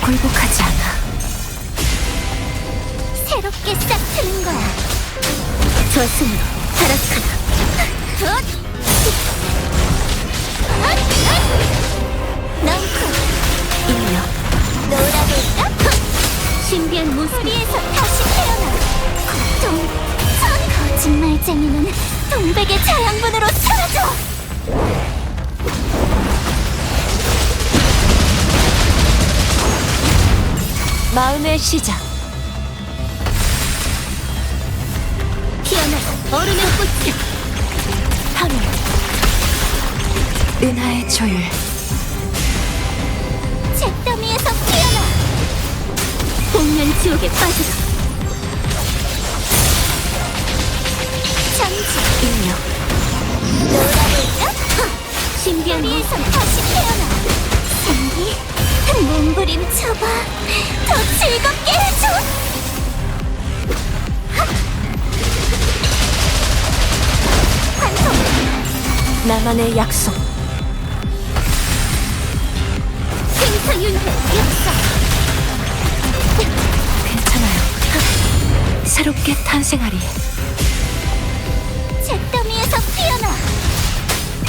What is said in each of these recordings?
굴복하지 않아. 새롭게 싹 트는 거야. 저승으로 타락하라. 굿! 넝쿨 인력, 놀아볼까? 신비한 모습에서 다시 태어나. 고통, 천 거짓말쟁이는 동백의 자양분으로 사라져 마음의 시작. 피어나 얼음의 꽃이야 하늘. 은하의 조율. 잿더미에서 피어나 복면 지옥에 빠져라 모습 다시 태어나 생기 몸부림쳐봐 더 즐겁게 해줘 환송 나만의 약속. 생사윤회 역사 괜찮아요. 새롭게 탄생하리. 잿더미에서 피어나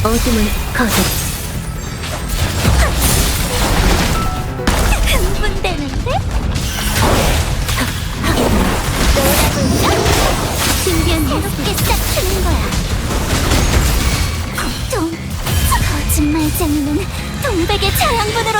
어둠을 거둬. 전쟁이는 동백의 자양분을